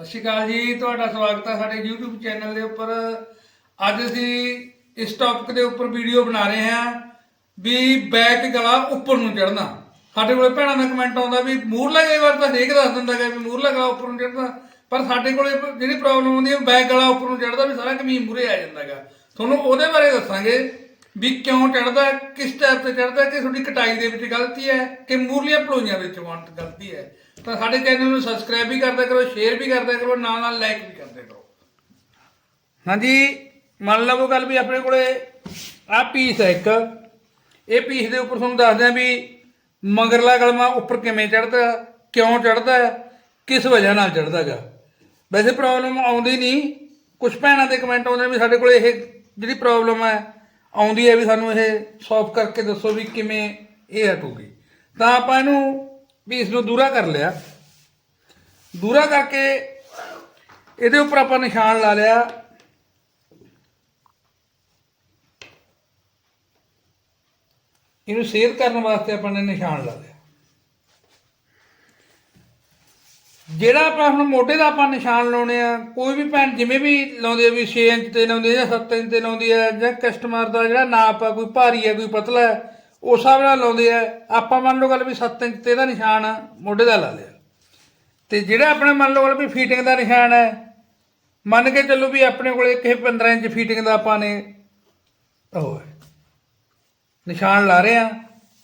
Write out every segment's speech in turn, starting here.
ਸਤਿ ਸ਼੍ਰੀ ਅਕਾਲ ਜੀ, ਤੁਹਾਡਾ ਸਵਾਗਤ ਹੈ ਸਾਡੇ YouTube ਚੈਨਲ ਦੇ ਉੱਪਰ। ਅੱਜ ਅਸੀਂ ਇਸ ਟੌਪਿਕ ਦੇ ਉੱਪਰ ਵੀਡੀਓ ਬਣਾ ਰਹੇ ਹਾਂ ਵੀ ਬੈਕ ਗਲਾ ਉੱਪਰ ਨੂੰ ਚੜਨਾ ਸਾਡੇ ਕੋਲੇ ਭੈਣਾਂ ਦਾ ਕਮੈਂਟ ਆਉਂਦਾ ਵੀ ਮੂਰਲਾ ਕਈ ਵਾਰ ਤਾਂ ਹਰੇਕ ਦੱਸ ਦਿੰਦਾ ਹੈ ਵੀ ਮੂਰਲਾ ਗਲਾ ਉੱਪਰ ਨੂੰ ਚੜਦਾ ਪਰ ਸਾਡੇ ਕੋਲੇ ਜਿਹੜੀ ਪ੍ਰੋਬਲਮ ਆਉਂਦੀ ਹੈ ਬੈਕ ਗਲਾ ਉੱਪਰ ਨੂੰ ਚੜਦਾ ਵੀ ਸਾਰਾ ਕਮੀ ਮੂਰੇ ਆ ਜਾਂਦਾ ਹੈਗਾ ਤੁਹਾਨੂੰ ਉਹਦੇ ਬਾਰੇ ਦੱਸਾਂਗੇ ਵੀ ਕਿਉਂ ਚੜਦਾ ਕਿਸ ਟਾਈਪ ਤੇ ਚੜਦਾ ਕਿ ਤੁਹਾਡੀ ਕਟਾਈ ਦੇ ਵਿੱਚ ਗਲਤੀ ਹੈ, ਕਿ ਮੂਰਲੀਆਂ ਪਲੋਈਆਂ ਵਿੱਚ ਵਾਂਟ ਗਲਤੀ ਹੈ। ਤਾਂ ਸਾਡੇ ਚੈਨਲ ਨੂੰ ਸਬਸਕ੍ਰਾਈਬ ਵੀ ਕਰਦਿਆ ਕਰੋ ਸ਼ੇਅਰ ਵੀ ਕਰਦਿਆ ਕਰੋ ਨਾਲ ਨਾਲ ਲਾਈਕ ਵੀ ਕਰਦਿਆ ਕਰੋ। ਹਾਂਜੀ, ਮੰਨ ਲਵੋ ਗੱਲ ਵੀ ਆਪਣੇ ਕੋਲੇ ਆ ਪੀਸ ਹੈ ਇੱਕ। ਇਹ ਪੀਸ ਦੇ ਉੱਪਰ ਤੁਹਾਨੂੰ ਦੱਸਦੇ ਆ ਵੀ ਮਗਰਲਾ ਗਲਮਾ ਉੱਪਰ ਕਿਵੇਂ ਚੜਦਾ ਕਿਉਂ ਚੜਦਾ ਕਿਸ ਵਜ੍ਹਾ ਨਾਲ ਚੜਦਾਗਾ ਵੈਸੇ ਪ੍ਰੋਬਲਮ ਆਉਂਦੀ ਨਹੀਂ। ਕੁਝ ਭੈਣਾਂ ਦੇ ਕਮੈਂਟ ਆਉਂਦੇ ਨੇ ਵੀ ਸਾਡੇ ਕੋਲ ਇਹ ਜਿਹੜੀ ਪ੍ਰੋਬਲਮ ਹੈ, ਆਉਂਦੀ ਹੈ ਵੀ ਸਾਨੂੰ ਇਹ ਸੌਲਵ ਕਰਕੇ ਦੱਸੋ ਵੀ ਕਿਵੇਂ ਇਹ ਹਟੂਗੀ। ਤਾਂ ਆਪਾਂ ਇਹਨੂੰ ਵੀ ਇਸ ਨੂੰ ਦੂਰਾ ਕਰ ਲਿਆ। ਦੂਰਾ ਕਰਕੇ ਇਹਦੇ ਉੱਪਰ ਆਪਾਂ ਨਿਸ਼ਾਨ ਲਾ ਲਿਆ। ਇਹਨੂੰ ਸੇਧ ਕਰਨ ਵਾਸਤੇ ਆਪਾਂ ਨੇ ਨਿਸ਼ਾਨ ਲਾ ਲਿਆ। ਜਿਹੜਾ ਆਪਾਂ ਹੁਣ ਮੋਢੇ ਦਾ ਆਪਾਂ ਨਿਸ਼ਾਨ ਲਾਉਣੇ ਆ, ਕੋਈ ਵੀ ਭੈਣ ਜਿਵੇਂ ਵੀ ਲਾਉਂਦੇ ਆ ਵੀ 6 ਇੰਚ ਤੇ ਲਾਉਂਦੇ ਆ ਜਾਂ 7 ਇੰਚ ਤੇ ਲਾਉਂਦੀ ਆ ਜਾਂ ਕਸਟਮਰ ਦਾ ਜਿਹੜਾ ਨਾਪ ਆ, ਕੋਈ ਭਾਰੀ ਆ, ਕੋਈ ਪਤਲਾ ਹੈ ਉਸ ਹਿਸਾਬ ਨਾਲ ਲਾਉਂਦੇ ਆ। ਆਪਾਂ ਮੰਨ ਲਓ ਗੱਲ ਵੀ 7 ਇੰਚ ਤੇ ਇਹਦਾ ਨਿਸ਼ਾਨ ਮੋਢੇ ਦਾ ਲਾ ਲਿਆ। ਤੇ ਜਿਹੜਾ ਆਪਣੇ ਮੰਨ ਲਓ ਗੱਲ ਵੀ ਫੀਟਿੰਗ ਦਾ ਨਿਸ਼ਾਨ ਹੈ, ਮੰਨ ਕੇ ਚੱਲੋ ਵੀ ਆਪਣੇ ਕੋਲੇ ਕਿਸੇ 15 ਇੰਚ ਫੀਟਿੰਗ ਦਾ ਆਪਾਂ ਨੇ ਉਹ ਹੈ। ਨਿਸ਼ਾਨ ਲਾ ਰਹੇ ਆ।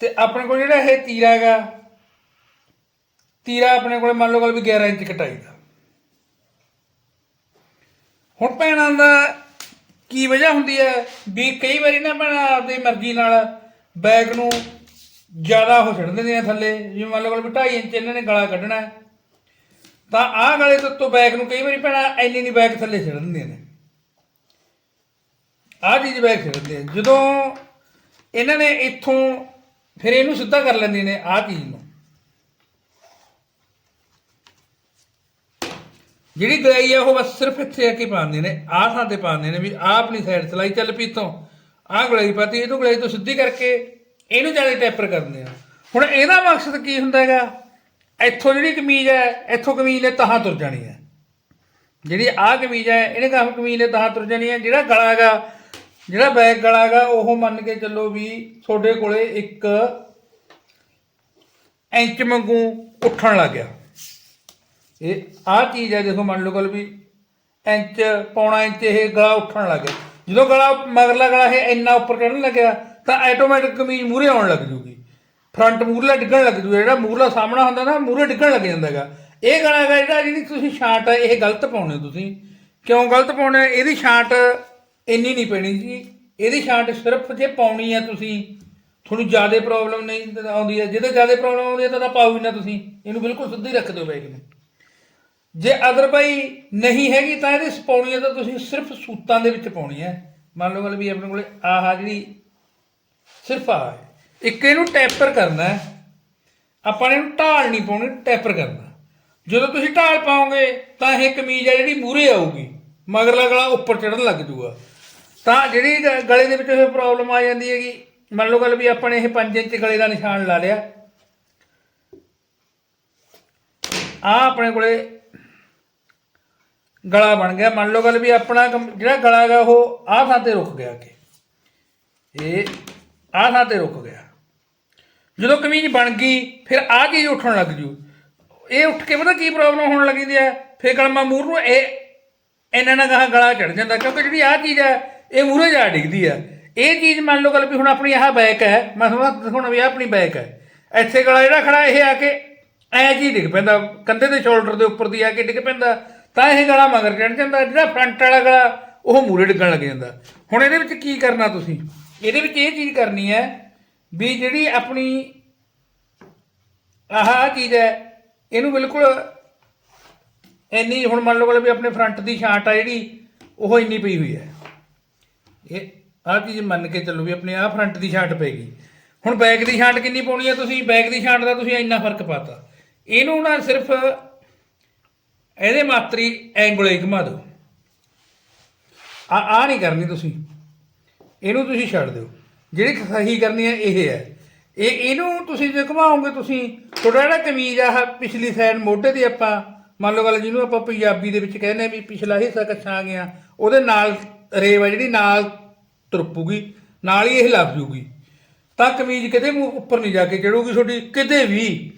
ਤੇ ਆਪਣੇ ਕੋਲ ਜਿਹੜਾ ਇਹ ਤੀਰਾ ਹੈਗਾ, ਤੀਰਾ ਆਪਣੇ ਕੋਲੇ ਮੰਨ ਲਓ ਗੱਲ ਵੀ 11 ਇੰਚ ਕਟਾਈ ਦਾ। ਹੁਣ ਭੈਣਾਂ ਦਾ ਕੀ ਵਜ੍ਹਾ ਹੁੰਦੀ ਹੈ ਵੀ ਕਈ ਵਾਰੀ ਨਾ ਭੈਣਾਂ ਆਪਦੀ ਮਰਜ਼ੀ ਨਾਲ ਬੈਗ ਨੂੰ ਜ਼ਿਆਦਾ ਹੋ ਛੱਡ ਦਿੰਦੇ ਆ ਥੱਲੇ, ਜਿਵੇਂ ਮੰਨ ਲਓ ਵੀ 2.5 ਇੰਚ ਇਹਨਾਂ ਨੇ ਗਲਾ ਕੱਢਣਾ ਹੈ, ਤਾਂ ਆਹ ਗਲੇ ਤੋਂ ਉੱਤੋਂ ਬੈਗ ਨੂੰ ਕਈ ਵਾਰੀ ਭੈਣਾਂ ਐਨੀ ਨਹੀਂ ਬੈਗ ਥੱਲੇ ਛੱਡ ਦਿੰਦੀਆਂ ਨੇ। ਆਹ ਚੀਜ਼ ਬੈਗ ਛੱਡ ਦਿੰਦੀਆਂ ਜਦੋਂ ਇਹਨਾਂ ਨੇ ਇੱਥੋਂ ਫਿਰ ਇਹਨੂੰ ਸਿੱਧਾ ਕਰ ਲੈਂਦੇ ਨੇ ਆਹ ਚੀਜ਼ ਨੂੰ। ਜਿਹੜੀ ਗਲਾਈ ਆ ਉਹ ਬਸ ਸਿਰਫ ਇੱਥੇ ਆ ਕੇ ਪਾਉਂਦੇ ਨੇ, ਆਹ ਥਾਂ ਤੇ ਪਾਉਂਦੇ ਨੇ ਵੀ ਆਹ ਆਪਣੀ ਸਾਈਡ ਚਲਾਈ, ਚੱਲ ਪਈ ਤੋਂ ਆਹ ਗਲਾਈ ਪਾਤੀ ਇਹ ਤੋਂ ਗਲਾਈ ਤੋਂ ਸਿੱਧੀ ਕਰਕੇ ਇਹਨੂੰ ਜ਼ਿਆਦਾ ਟੈਪਰ ਕਰਦੇ ਆ। ਹੁਣ ਇਹਦਾ ਮਕਸਦ ਕੀ ਹੁੰਦਾ ਹੈਗਾ? ਇੱਥੋਂ ਜਿਹੜੀ ਕਮੀਜ਼ ਹੈ, ਇੱਥੋਂ ਕਮੀਜ਼ ਨੇ ਤਹਾਂ ਤੁਰ ਜਾਣੀ ਹੈ। ਜਿਹੜੀ ਆਹ ਕਮੀਜ਼ ਹੈ, ਇਹਨੇ ਕੰਮ ਕਮੀਜ਼ ਨੇ ਤਹਾਂ ਤੁਰ ਜਾਣੀ ਹੈ? ਜਿਹੜਾ ਗਲਾ ਹੈਗਾ, ਜਿਹੜਾ ਬੈਕ ਗਲਾ ਹੈਗਾ, ਉਹ ਮੰਨ ਕੇ ਚੱਲੋ ਵੀ ਤੁਹਾਡੇ ਕੋਲੇ ਇੱਕ ਇੰਚ ਵਾਂਗੂ ਉੱਠਣ ਲੱਗ ਗਿਆ। ਇਹ ਆਹ ਚੀਜ਼ ਹੈ, ਦੇਖੋ ਮੰਨ ਲਓ ਗੱਲ ਵੀ, ਇੰਚ, ਪੌਣਾ ਇੰਚ ਇਹ ਗਲਾ ਉੱਠਣ ਲੱਗ ਗਿਆ। ਜਦੋਂ ਗਲਾ, ਮਗਰਲਾ ਗਲਾ ਇਹ ਇੰਨਾ ਉੱਪਰ ਚੜਨ ਲੱਗਿਆ, ਤਾਂ ਆਟੋਮੈਟਿਕ ਕਮੀਜ਼ ਮੂਰੇ ਆਉਣ ਲੱਗ ਜੂਗੀ। ਫਰੰਟ ਮੂਰਲਾ ਡਿੱਗਣ ਲੱਗ ਜੂ ਜਿਹੜਾ ਮੂਰਲਾ ਸਾਹਮਣਾ ਹੁੰਦਾ ਨਾ ਮੂਰੇ ਡਿੱਗਣ ਲੱਗ ਜਾਂਦਾ ਹੈਗਾ। ਇਹ ਗਲਾ ਹੈਗਾ ਜਿਹੜਾ ਜਿਹੜੀ ਤੁਸੀਂ ਛਾਂਟ ਹੈ ਇਹ ਗਲਤ ਪਾਉਣੇ ਹੋ ਤੁਸੀਂ। ਕਿਉਂ ਗਲਤ ਪਾਉਣੇ ਇਹਦੀ ਛਾਂਟ ਇੰਨੀ ਨਹੀਂ ਪੈਣੀ ਜੀ। ਇਹਦੀ ਛਾਂਟ ਸਿਰਫ ਜੇ ਪਾਉਣੀ ਹੈ ਤੁਸੀਂ, ਤੁਹਾਨੂੰ ਜ਼ਿਆਦਾ ਪ੍ਰੋਬਲਮ ਨਹੀਂ ਆਉਂਦੀ ਹੈ। ਜਿਹਦੇ ਜ਼ਿਆਦਾ ਪ੍ਰੋਬਲਮ ਆਉਂਦੀ ਹੈ, ਤਾਂ ਤਾਂ ਪਾਓ ਹੀ ਨਾ ਤੁਸੀਂ। ਇਹਨੂੰ ਬਿਲਕੁਲ ਸਿੱਧੀ ਰੱਖ ਦਿਓ ਬੈਗ ਨੂੰ। ਜੇ ਅਦਰਬਾਈ ਨਹੀਂ ਹੈਗੀ ਤਾਂ ਇਹਦੇ ਪਾਉਣੀ ਹੈ ਤਾਂ ਤੁਸੀਂ ਸਿਰਫ ਸੂਤਾਂ ਦੇ ਵਿੱਚ ਪਾਉਣੀ ਹੈ। ਮੰਨ ਲਓ ਗੱਲ ਵੀ ਆਪਣੇ ਕੋਲੇ ਆਹ ਜਿਹੜੀ ਸਿਰਫ ਆਹ ਇੱਕ ਇਹਨੂੰ ਟੈਪਰ ਕਰਨਾ ਹੈ। ਆਪਾਂ ਨੇ ਇਹਨੂੰ ਢਾਲ ਨਹੀਂ ਪਾਉਣੀ, ਟੈਪਰ ਕਰਨਾ ਜਦੋਂ ਤੁਸੀਂ ਢਾਲ ਪਾਓਗੇ ਤਾਂ ਇਹ ਕਮੀਜ਼ ਆ ਜਿਹੜੀ ਮੂਰੇ ਆਊਗੀ, ਮਗਰਲਾ ਗਲਾ ਉੱਪਰ ਚੜਨ ਲੱਗ ਜੂਗਾ। ਤਾਂ ਜਿਹੜੀ ਗ- ਗਲੇ ਦੇ ਵਿੱਚ ਇਹ ਪ੍ਰੋਬਲਮ ਆ ਜਾਂਦੀ ਹੈਗੀ, ਮੰਨ ਲਓ ਗੱਲ ਵੀ ਆਪਾਂ ਨੇ ਇਹ 5 ਇੰਚ ਗਲੇ ਦਾ ਨਿਸ਼ਾਨ ਲਾ ਲਿਆ। ਆ ਆਪਣੇ ਕੋਲੇ ਗਲਾ ਬਣ ਗਿਆ। ਮੰਨ ਲਓ ਗੱਲ ਵੀ ਆਪਣਾ ਕਮ- ਜਿਹੜਾ ਗਲਾ ਹੈਗਾ, ਉਹ ਆਹ ਥਾਂ ਤੇ ਰੁਕ ਗਿਆ ਕਿ ਇਹ ਆਹ ਥਾਂ ਤੇ ਰੁਕ ਗਿਆ। ਜਦੋਂ ਕਮੀਜ਼ ਬਣ ਗਈ, ਫਿਰ ਆਹ ਚੀਜ਼ ਉੱਠਣ ਲੱਗ ਜੂ। ਇਹ ਉੱਠ ਕੇ ਪਤਾ ਕੀ ਪ੍ਰੋਬਲਮ ਹੋਣ ਲੱਗੀ ਦੀ ਹੈ? ਫਿਰ ਗਲਮਾ ਮੂਰ ਨੂੰ ਇਹ ਇਹਨਾਂ ਨਾਲ ਗਾਹਾਂ ਗਲਾ ਚੜ ਜਾਂਦਾ, ਕਿਉਂਕਿ ਜਿਹੜੀ ਆਹ ਚੀਜ਼ ਹੈ, ਇਹ ਮੂਰੇ ਜਾ ਡਿੱਗਦੀ ਹੈ। ਇਹ ਚੀਜ਼ ਮੰਨ ਲਓ ਗੱਲ ਵੀ ਹੁਣ ਆਪਣੀ ਆਹ ਬੈਕ ਹੈ। ਮੈਂ ਤੁਹਾਨੂੰ ਦਿਖਾਉਣਾ ਵੀ ਆਹ ਆਪਣੀ ਬੈਕ ਹੈ। ਇੱਥੇ ਗਲਾ ਜਿਹੜਾ ਖੜਾ, ਇਹ ਆ ਕੇ ਐ ਜੀ ਡਿੱਗ ਪੈਂਦਾ। ਕੰਧੇ ਦੇ ਸ਼ੋਲਡਰ ਦੇ ਉੱਪਰ ਦੀ ਆ ਕੇ ਡਿੱਗ ਪੈਂਦਾ। ਤਾਂ ਇਹ ਗਲਾ ਮਗਰ ਚੜ ਜਾਂਦਾ ਜਿਹੜਾ ਫਰੰਟ ਵਾਲਾ ਗਲਾ, ਉਹ ਮੂਰੇ ਡਿੱਗਣ ਲੱਗ ਜਾਂਦਾ। ਹੁਣ ਇਹਦੇ ਵਿੱਚ ਕੀ ਕਰਨਾ ਤੁਸੀਂ? ਇਹਦੇ ਵਿੱਚ ਇਹ ਚੀਜ਼ ਕਰਨੀ ਹੈ ਵੀ ਜਿਹੜੀ ਆਪਣੀ ਆਹ ਚੀਜ਼ ਹੈ, ਇਹਨੂੰ ਬਿਲਕੁਲ ਇੰਨੀ ਹੁਣ ਮੰਨ ਲਓ ਵੀ ਆਪਣੇ ਫਰੰਟ ਦੀ ਛਾਂਟ ਆ ਜਿਹੜੀ, ਉਹ ਇੰਨੀ ਪਈ ਹੋਈ ਹੈ। ਇਹ ਆਹ ਚੀਜ਼ ਮੰਨ ਕੇ ਚੱਲੋ ਵੀ ਆਪਣੇ ਆਹ ਫਰੰਟ ਦੀ ਛਾਂਟ ਪੈਗੀ ਹੁਣ ਬੈਕ ਦੀ ਛਾਂਟ ਕਿੰਨੀ ਪਾਉਣੀ ਹੈ ਤੁਸੀਂ? ਬੈਕ ਦੀ ਛਾਂਟ ਦਾ ਤੁਸੀਂ ਇੰਨਾ ਫ਼ਰਕ ਪਾਤਾ। ਇਹਨੂੰ ਨਾ ਸਿਰਫ ਇਹਦੇ ਮਾਤਰੀ ਐਂਗਲ ਘੁਮਾ ਦਿਓ ਆ ਆ ਨਹੀਂ ਕਰਨੀ ਤੁਸੀਂ। ਇਹਨੂੰ ਤੁਸੀਂ ਛੱਡ ਦਿਓ। ਜਿਹੜੀ ਸਹੀ ਕਰਨੀ ਹੈ ਇਹ ਹੈ। ਇਹ ਇਹਨੂੰ ਤੁਸੀਂ ਜੇ ਘੁਮਾਓਗੇ ਤੁਸੀਂ, ਤੁਹਾਡਾ ਜਿਹੜਾ ਕਮੀਜ਼ ਆ, ਆਹ ਪਿਛਲੀ ਸਾਈਡ ਮੋਢੇ ਦੀ ਆਪਾਂ, ਮੰਨ ਲਓ ਗੱਲ ਜਿਹਨੂੰ ਆਪਾਂ ਪੰਜਾਬੀ ਦੇ ਵਿੱਚ ਕਹਿੰਦੇ ਆ ਵੀ ਪਿਛਲਾ ਹਿੱਸਾ ਕੱਛਾ ਆ ਗਿਆ, ਉਹਦੇ ਨਾਲ ਰੇਵ ਆ ਜਿਹੜੀ ਨਾਲ ਤੁਰਪੂਗੀ, ਨਾਲ ਹੀ ਇਹ ਲੱਭ ਜੂਗੀ। ਤਾਂ ਕਮੀਜ਼ ਕਿਤੇ ਮੂੰਹ ਉੱਪਰ ਨਹੀਂ ਜਾ ਕੇ ਚੜੂਗੀ, ਤੁਹਾਡੀ ਕਿਤੇ ਵੀ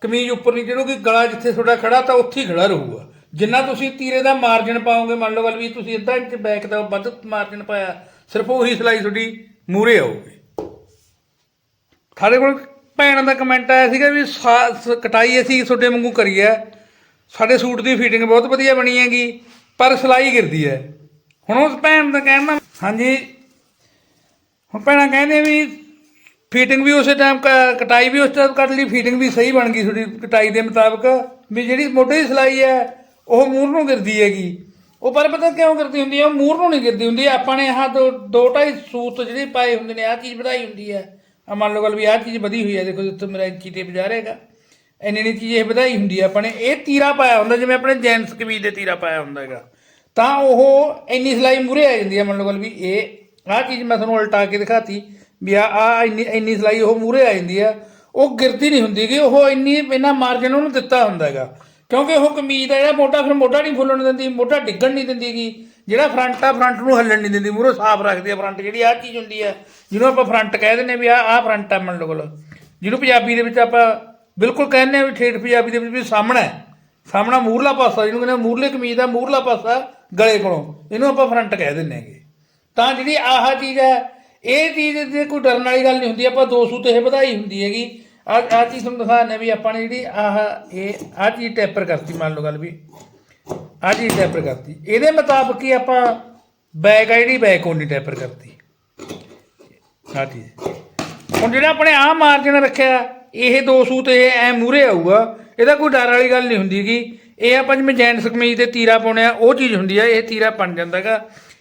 ਕਮੀਜ਼ ਉੱਪਰ ਨਹੀਂ ਚੜੂਗੀ, ਗਲਾ ਜਿੱਥੇ ਤੁਹਾਡਾ ਖੜਾ ਤਾਂ ਉੱਥੇ ਹੀ ਖੜਾ ਰਹੂਗਾ। ਜਿੰਨਾ ਤੁਸੀਂ ਤੀਰੇ ਦਾ ਮਾਰਜਨ ਪਾਓਗੇ, ਮੰਨ ਲਓ ਗੱਲ ਵੀ ਤੁਸੀਂ ਅੱਧਾ ਇੰਚ ਬੈਕ ਦਾ ਵੱਧ ਮਾਰਜਨ ਪਾਇਆ, ਸਿਰਫ ਉਹੀ ਸਿਲਾਈ ਤੁਹਾਡੀ ਮੂਰੇ ਆਊਗੀ। ਸਾਡੇ ਕੋਲ ਭੈਣ ਦਾ ਕਮੈਂਟ ਆਇਆ ਸੀਗਾ ਵੀ ਸਾ- ਕਟਾਈ ਅਸੀਂ ਤੁਹਾਡੇ ਵਾਂਗੂ ਕਰੀ ਹੈ। ਸਾਡੇ ਸੂਟ ਦੀ ਫਿਟਿੰਗ ਬਹੁਤ ਵਧੀਆ ਬਣੀ ਹੈਗੀ, ਪਰ ਸਿਲਾਈ ਗਿਰਦੀ ਹੈ। ਹੁਣ ਉਸ ਭੈਣ ਦਾ ਕਹਿਣਾ ਹਾਂਜੀ। ਹੁਣ ਭੈਣਾਂ ਕਹਿੰਦੇ ਵੀ ਫਿਟਿੰਗ ਵੀ ਉਸੇ ਟਾਈਮ ਕਟਾਈ ਵੀ ਉਸ ਟਾਈਮ ਕੱਢ ਲਈ ਫਿਟਿੰਗ ਵੀ ਸਹੀ ਬਣ ਗਈ ਤੁਹਾਡੀ ਕਟਾਈ ਦੇ ਮੁਤਾਬਕ। ਵੀ ਜਿਹੜੀ ਮੋਢੇ ਦੀ ਸਿਲਾਈ ਹੈ, ਉਹ ਮੂਰ ਨੂੰ ਗਿਰਦੀ ਹੈਗੀ। ਉਹ ਪਰ ਪਤਾ ਕਿਉਂ ਗਿਰਦੀ ਹੁੰਦੀ ਹੈ? ਉਹ ਮੂਰ ਨੂੰ ਨਹੀਂ ਗਿਰਦੀ ਹੁੰਦੀ। ਆਪਾਂ ਨੇ ਆਹ ਦੋ ਦੋ ਢਾਈ ਸੂਤ ਜਿਹੜੇ ਪਾਏ ਹੁੰਦੇ ਨੇ, ਆਹ ਚੀਜ਼ ਵਧਾਈ ਹੁੰਦੀ ਹੈ। ਆ ਮੰਨ ਲਓ ਗੱਲ ਵੀ ਆਹ ਚੀਜ਼ ਵਧੀ ਹੋਈ ਹੈ। ਦੇਖੋ ਜਿੱਥੇ ਮੇਰਾ ਇੰਚੀ ਟੇਪ ਜਾ ਰਹੇਗਾ ਇੰਨੀ ਇੰਨੀ ਚੀਜ਼ ਇਹ ਵਧਾਈ ਹੁੰਦੀ ਹੈ। ਆਪਾਂ ਨੇ ਇਹ ਤੀਰਾ ਪਾਇਆ ਹੁੰਦਾ, ਜਿਵੇਂ ਆਪਣੇ ਜੈਂਟਸ ਕਮੀਜ਼ ਦੇ ਤੀਰਾ ਪਾਇਆ ਹੁੰਦਾ ਹੈਗਾ। ਤਾਂ ਉਹ ਇੰਨੀ ਸਿਲਾਈ ਮੂਰੇ ਆ ਜਾਂਦੀ ਹੈ। ਮੰਨ ਲਓ ਗੱਲ ਵੀ ਇਹ, ਆਹ ਚੀਜ਼ ਮੈਂ ਤੁਹਾਨੂੰ ਉਲਟਾ ਕੇ ਦਿਖਾਤੀ। ਵੀ ਆ ਆ ਇੰਨੀ ਇੰਨੀ ਸਿਲਾਈ ਉਹ ਮੂਰੇ ਆ ਜਾਂਦੀ ਆ। ਉਹ ਗਿਰਦੀ ਨਹੀਂ ਹੁੰਦੀ ਕਿ ਉਹ ਇੰਨੀ ਇਹਨਾਂ ਮਾਰਜਨ ਉਹਨੂੰ ਦਿੱਤਾ ਹੁੰਦਾ ਹੈਗਾ। ਕਿਉਂਕਿ ਉਹ ਕਮੀਜ਼ ਦਾ ਜਿਹੜਾ ਮੋਢਾ ਫਿਰ ਮੋਢਾ ਨਹੀਂ ਫੁੱਲਣ ਦਿੰਦੀ ਮੋਢਾ ਡਿੱਗਣ ਨਹੀਂ ਦਿੰਦੀ ਗੀ। ਜਿਹੜਾ ਫਰੰਟ ਆ ਫਰੰਟ ਨੂੰ ਹੱਲਣ ਨਹੀਂ ਦਿੰਦੀ, ਮੂਹਰੋਂ ਸਾਫ਼ ਰੱਖਦੀ ਆ ਫਰੰਟ ਜਿਹੜੀ ਆ ਚੀਜ਼ ਹੁੰਦੀ ਆ, ਜਿਹਨੂੰ ਆਪਾਂ ਫਰੰਟ ਕਹਿ ਦਿੰਦੇ ਵੀ ਆ ਆ ਫਰੰਟ ਆ ਮੰਨ ਲਓ ਕੋਲ। ਜਿਹਨੂੰ ਪੰਜਾਬੀ ਦੇ ਵਿੱਚ ਆਪਾਂ ਬਿਲਕੁਲ ਕਹਿੰਦੇ ਆ ਵੀ ਠੇਠ ਪੰਜਾਬੀ ਦੇ ਵਿੱਚ ਵੀ ਸਾਹਮਣਾ ਹੈ। ਸਾਹਮਣਾ ਮੂਰਲਾ ਪਾਸਾ, ਜਿਹਨੂੰ ਕਹਿੰਦੇ ਆ ਮੂਰਲੇ ਕਮੀਜ਼ ਦਾ ਮੂਰਲਾ ਪਾਸਾ ਗਲੇ ਕੋਲੋਂ। ਇਹਨੂੰ ਆਪਾਂ ਫਰੰਟ ਕਹਿ ਦਿੰਦੇ ਹੈਗੇ। ਤਾਂ ਜਿਹੜੀ ਆਹ ਚੀਜ਼ ਹੈ ਇਹ ਚੀਜ਼ ਦੇ ਕੋਈ ਡਰਨ ਵਾਲੀ ਗੱਲ ਨਹੀਂ ਹੁੰਦੀ, ਆਪਾਂ ਦੋ ਸੂਤ ਇਹ ਵਧਾਈ ਹੁੰਦੀ ਹੈਗੀ। ਆ ਆ ਚੀਜ਼ ਤੁਹਾਨੂੰ ਦਿਖਾਉਂਦੇ ਵੀ ਆਪਾਂ ਨੇ ਜਿਹੜੀ ਆਹ ਇਹ ਆ ਚੀਜ਼ ਟੈਪਰ ਕਰਤੀ, ਮੰਨ ਲਓ ਗੱਲ ਵੀ। ਆ ਚੀਜ਼ ਟੈਪਰ ਕਰਤੀ। ਇਹਦੇ ਮੁਤਾਬਕ ਹੀ ਆਪਾਂ ਬੈਕ ਆ ਜਿਹੜੀ, ਬੈਕ ਉਹਨੀ ਟੈਪਰ ਕਰਤੀ। ਆ ਚੀਜ਼। ਹੁਣ ਜਿਹੜਾ ਆਪਣੇ ਆ ਮਾਰਜਨ ਰੱਖਿਆ, ਇਹ ਦੋ ਸੂਤ ਇਹ ਐ ਮੂਰੇ ਆਊਗਾ, ਇਹਦਾ ਕੋਈ ਡਰ ਵਾਲੀ ਗੱਲ ਨਹੀਂ ਹੁੰਦੀਗੀ ਇਹ ਆਪਾਂ ਜਿਵੇਂ ਜੈਂਟਸ ਕਮੀਜ਼ ਤੇ ਤੀਰਾ ਪਾਉਣੇ ਆ, ਉਹ ਚੀਜ਼ ਹੁੰਦੀ ਆ, ਇਹ ਤੀਰਾ ਬਣ ਜਾਂਦਾਗਾ।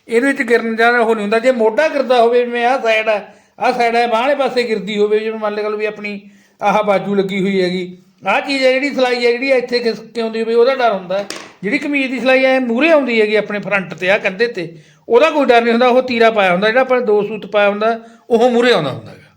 ਇਹਦੇ ਵਿੱਚ ਗਿਰਨ ਜਾਣਾ ਉਹ ਨਹੀਂ ਹੁੰਦਾ। ਜੇ ਮੋਢਾ ਗਿਰਦਾ ਹੋਵੇ, ਜਿਵੇਂ ਆਹ ਸਾਈਡ ਆ, ਆਹ ਸਾਈਡ ਹੈ ਬਾਹਲੇ ਪਾਸੇ ਗਿਰਦੀ ਹੋਵੇ, ਜਿਵੇਂ ਮੰਨ ਲਓ ਵੀ ਆਪਣੀ ਆਹ ਬਾਜੂ ਲੱਗੀ ਹੋਈ ਹੈਗੀ। ਆਹ ਚੀਜ਼ ਹੈ, ਜਿਹੜੀ ਸਿਲਾਈ ਹੈ, ਜਿਹੜੀ ਇੱਥੇ ਖਿਸਕ ਆਉਂਦੀ ਹੋਵੇ, ਉਹਦਾ ਡਰ ਹੁੰਦਾ ਜਿਹੜੀ ਕਮੀਜ਼ ਦੀ ਸਿਲਾਈ ਹੈ ਮੂਰੇ ਆਉਂਦੀ ਹੈਗੀ ਆਪਣੇ ਫਰੰਟ ਤੇ ਆ ਕੰਧੇ ਤੇ। ਉਹਦਾ ਕੋਈ ਡਰ ਨਹੀਂ ਹੁੰਦਾ, ਉਹ ਤੀਰਾ ਪਾਇਆ ਹੁੰਦਾ, ਜਿਹੜਾ ਆਪਾਂ ਦੋ ਸੂਤ ਪਾਇਆ ਹੁੰਦਾ, ਉਹ ਮੂਰੇ ਆਉਂਦਾ ਹੁੰਦਾ ਹੈਗਾ।